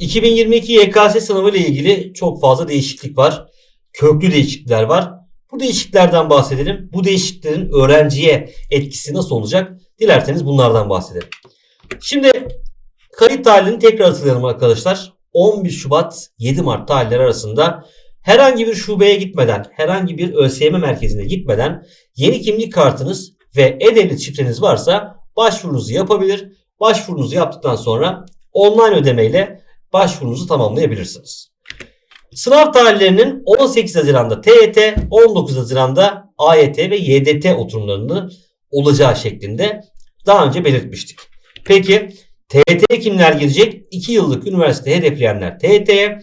2022 YKS sınavı ile ilgili çok fazla değişiklik var. Köklü değişiklikler var. Bu değişikliklerden bahsedelim. Bu değişikliklerin öğrenciye etkisi nasıl olacak? Dilerseniz bunlardan bahsedelim. Şimdi kayıt tarihini tekrar hatırlayalım arkadaşlar. 11 Şubat 7 Mart tarihleri arasında herhangi bir şubeye gitmeden, herhangi bir ÖSYM merkezine gitmeden yeni kimlik kartınız ve e-devlet şifreniz varsa başvurunuzu yapabilir. Başvurunuzu yaptıktan sonra online ödemeyle başvurunuzu tamamlayabilirsiniz. Sınav tarihlerinin 18 Haziran'da TYT, 19 Haziran'da AYT ve YDT oturumlarının olacağı şeklinde daha önce belirtmiştik. Peki TYT'ye kimler girecek? 2 yıllık üniversite hedefleyenler TYT'ye,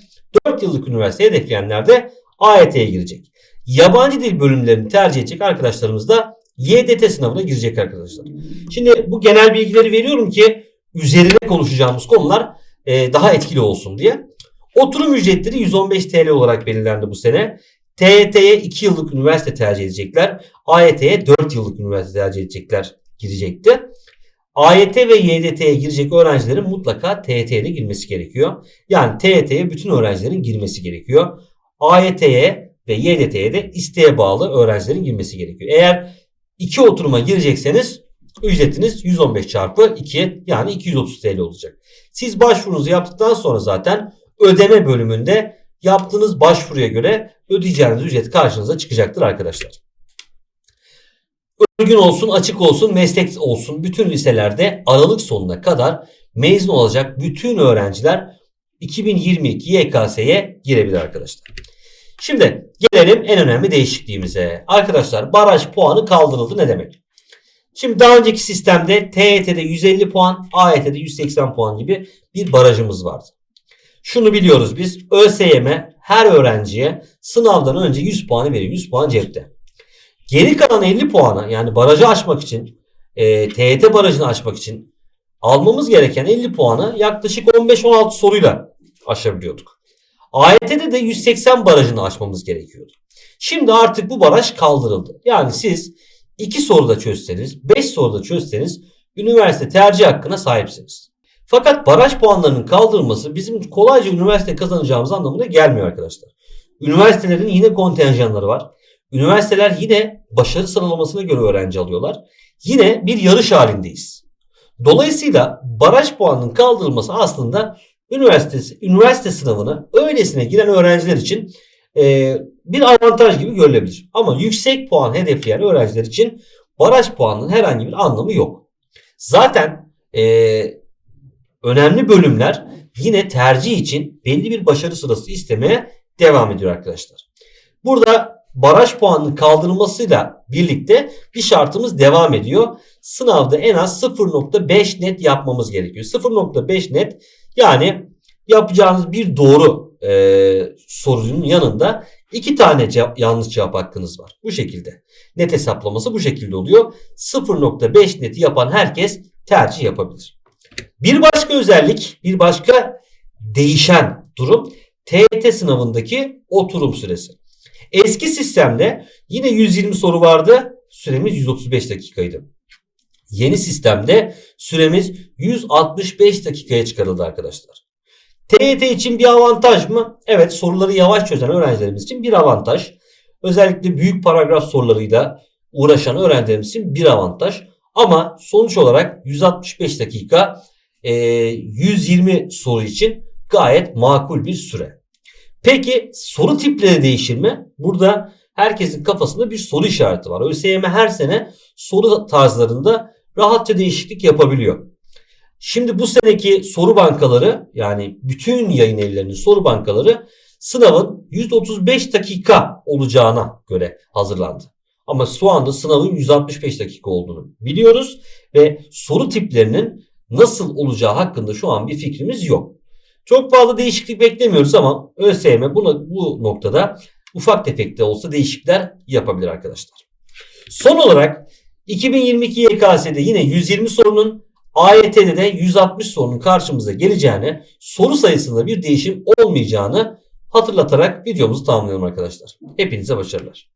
4 yıllık üniversite hedefleyenler de AYT'ye girecek. Yabancı dil bölümlerini tercih edecek arkadaşlarımız da YDT sınavına girecek arkadaşlar. Şimdi bu genel bilgileri veriyorum ki üzerine konuşacağımız konular e, daha etkili olsun diye. Oturum ücretleri 115 TL olarak belirlendi bu sene. TYT'ye 2 yıllık üniversite tercih edecekler. AYT'ye 4 yıllık üniversite tercih edecekler girecekti. AYT ve YDT'ye girecek öğrencilerin mutlaka TYT'ye de girmesi gerekiyor. Yani TYT'ye bütün öğrencilerin girmesi gerekiyor. AYT'ye ve YDT'ye de isteğe bağlı öğrencilerin girmesi gerekiyor. Eğer iki oturuma girecekseniz ücretiniz 115 çarpı 2 yani 230 TL olacak. Siz başvurunuzu yaptıktan sonra zaten ödeme bölümünde yaptığınız başvuruya göre ödeyeceğiniz ücret karşınıza çıkacaktır arkadaşlar. Örgün olsun, açık olsun, meslek olsun bütün liselerde Aralık sonuna kadar mezun olacak bütün öğrenciler 2022 YKS'ye girebilir arkadaşlar. Şimdi gelelim en önemli değişikliğimize. Arkadaşlar baraj puanı kaldırıldı ne demek? Şimdi daha önceki sistemde TYT'de 150 puan, AYT'de 180 puan gibi bir barajımız vardı. Şunu biliyoruz biz ÖSYM her öğrenciye sınavdan önce 100 puanı veriyor. 100 puan cepte. Geri kalan 50 puanı yani barajı aşmak için e, TYT barajını aşmak için almamız gereken 50 puanı yaklaşık 15-16 soruyla aşabiliyorduk. AYT'de de 180 barajını aşmamız gerekiyordu. Şimdi artık bu baraj kaldırıldı. Yani siz 2 soruda çözseniz, 5 soruda çözseniz üniversite tercih hakkına sahipsiniz. Fakat baraj puanlarının kaldırılması bizim kolayca üniversite kazanacağımız anlamına gelmiyor arkadaşlar. Üniversitelerin yine kontenjanları var. Üniversiteler yine başarı sıralamasına göre öğrenci alıyorlar. Yine bir yarış halindeyiz. Dolayısıyla baraj puanının kaldırılması aslında üniversite, üniversite sınavına öylesine giren öğrenciler için e, bir avantaj gibi görülebilir. Ama yüksek puan hedefleyen öğrenciler için baraj puanının herhangi bir anlamı yok. Zaten e, önemli bölümler yine tercih için belli bir başarı sırası istemeye devam ediyor arkadaşlar. Burada baraj puanının kaldırılmasıyla birlikte bir şartımız devam ediyor. Sınavda en az 0.5 net yapmamız gerekiyor. 0.5 net yani yapacağınız bir doğru e, sorunun yanında iki tane cevap, yanlış cevap hakkınız var. Bu şekilde. Net hesaplaması bu şekilde oluyor. 0.5 neti yapan herkes tercih yapabilir. Bir başka özellik, bir başka değişen durum TET sınavındaki oturum süresi. Eski sistemde yine 120 soru vardı. Süremiz 135 dakikaydı. Yeni sistemde süremiz 165 dakikaya çıkarıldı arkadaşlar. TYT için bir avantaj mı? Evet soruları yavaş çözen öğrencilerimiz için bir avantaj. Özellikle büyük paragraf sorularıyla uğraşan öğrencilerimiz için bir avantaj. Ama sonuç olarak 165 dakika 120 soru için gayet makul bir süre. Peki soru tipleri değişir mi? Burada herkesin kafasında bir soru işareti var. ÖSYM her sene soru tarzlarında rahatça değişiklik yapabiliyor. Şimdi bu seneki soru bankaları yani bütün yayın evlerinin soru bankaları sınavın 135 dakika olacağına göre hazırlandı. Ama şu anda sınavın 165 dakika olduğunu biliyoruz ve soru tiplerinin nasıl olacağı hakkında şu an bir fikrimiz yok. Çok fazla değişiklik beklemiyoruz ama ÖSYM buna, bu noktada ufak tefek de olsa değişiklikler yapabilir arkadaşlar. Son olarak 2022 YKS'de yine 120 sorunun AYT'de de 160 sorunun karşımıza geleceğini, soru sayısında bir değişim olmayacağını hatırlatarak videomuzu tamamlayalım arkadaşlar. Hepinize başarılar.